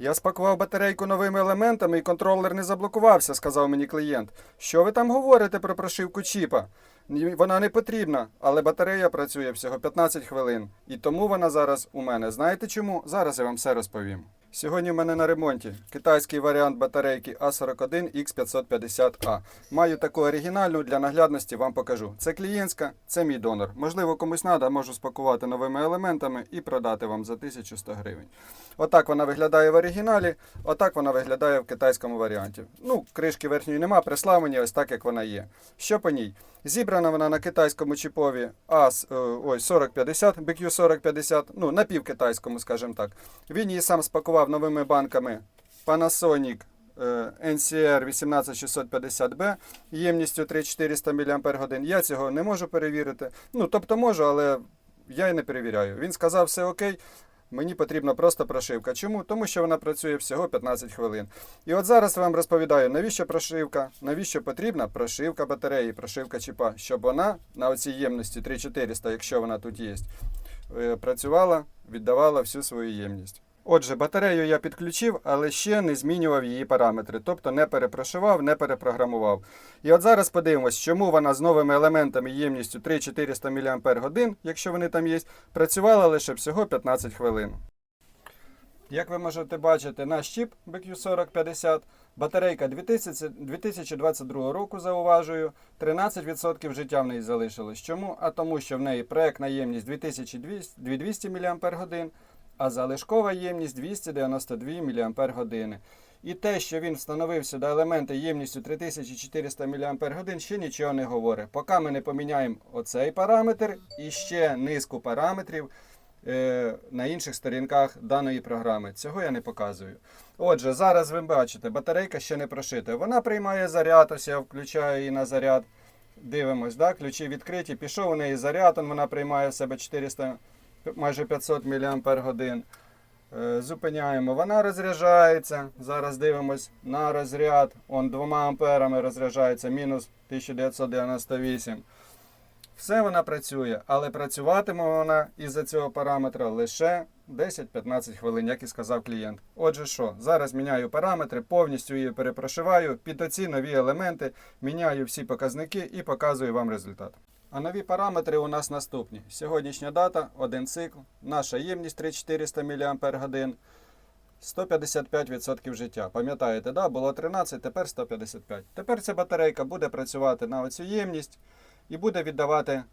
Я спакував батарейку новими елементами і контролер не заблокувався, сказав мені клієнт. Що ви там говорите про прошивку чіпа? Вона не потрібна, але батарея працює всього 15 хвилин. І тому вона зараз у мене. Знаєте чому? Зараз я вам все розповім. Сьогодні в мене на ремонті китайський варіант батарейки А41X550A. Маю таку оригінальну для наглядності вам покажу. Це клієнтська, це мій донор. Можливо, комусь треба, можу спакувати новими елементами і продати вам за 1100 гривень. Отак вона виглядає в оригіналі, отак вона виглядає в китайському варіанті. Ну, кришки верхньої нема, прислав ось так, як вона є. Що по ній? Зібрана вона на китайському чіпові AS е, ой, 4050, BQ 4050, ну, напівкитайському, скажімо так. Він її сам спакував новими банками Panasonic е, NCR 18650B ємністю 3400 мАч. Я цього не можу перевірити. Ну, тобто можу, але я і не перевіряю. Він сказав, все окей. Мені потрібна просто прошивка. Чому? Тому що вона працює всього 15 хвилин. І от зараз я вам розповідаю, навіщо прошивка, навіщо потрібна прошивка батареї, прошивка чіпа, щоб вона на оцій ємності 3400, якщо вона тут є, е, працювала, віддавала всю свою ємність. Отже, батарею я підключив, але ще не змінював її параметри, тобто не перепрошивав, не перепрограмував. І от зараз подивимось, чому вона з новими елементами ємністю 3400 мАч, якщо вони там є, працювала лише всього 15 хвилин. Як ви можете бачити, наш чіп BQ4050, батарейка 2000 2022 року, зауважую, 13% життя в неї залишилось. Чому? А тому, що в неї проектна ємність 2200 2200 мАч, а залишкова ємність 292 мАч. І те, що він встановив сюди елементи ємністю 3400 мАч, ще нічого не говорить. Поки ми не поміняємо оцей параметр і ще низку параметрів е, на інших сторінках даної програми. Цього я не показую. Отже, зараз ви бачите, батарейка ще не прошита. Вона приймає заряд, ось я включаю її на заряд. Дивимось, да? ключі відкриті. Пішов у неї заряд, вона приймає в себе 400, майже 500 мАч. Е, Зупиняємо, вона розряджається. Зараз дивимось на розряд. Он 2 амперами розряджається, мінус 1998. Все вона працює, але працюватиме вона із-за цього параметра лише 10-15 хвилин, як і сказав клієнт. Отже, що, зараз міняю параметри, повністю її перепрошиваю, під оці нові елементи, міняю всі показники і показую вам результат. А нові параметри у нас наступні. Сьогоднішня дата, один цикл, наша ємність 3400 мАч, 155% життя. Пам'ятаєте, да? було 13, тепер 155. Тепер ця батарейка буде працювати на оцю ємність і буде віддавати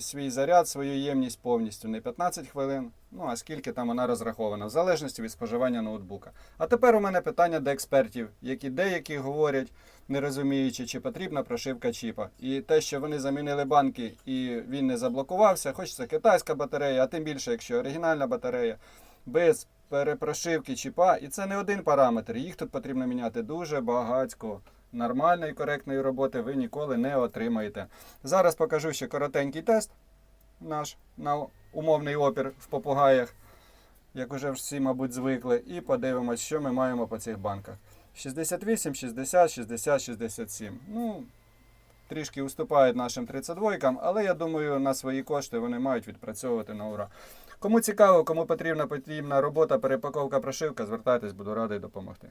свій заряд, свою ємність повністю. Не 15 хвилин, ну а скільки там вона розрахована, в залежності від споживання ноутбука. А тепер у мене питання до експертів, які деякі говорять, не розуміючи, чи потрібна прошивка чіпа. І те, що вони замінили банки і він не заблокувався, хоч це китайська батарея, а тим більше, якщо оригінальна батарея, без перепрошивки чіпа, і це не один параметр. Їх тут потрібно міняти дуже багатько. Нормальної коректної роботи ви ніколи не отримаєте. Зараз покажу ще коротенький тест наш на умовний опір в попугаях, як уже всі, мабуть, звикли, і подивимось, що ми маємо по цих банках. 68, 60, 60, 67. Ну, трішки уступають нашим 32, але я думаю, на свої кошти вони мають відпрацьовувати на ура. Кому цікаво, кому потрібна потрібна робота, перепаковка, прошивка, звертайтесь, буду радий допомогти.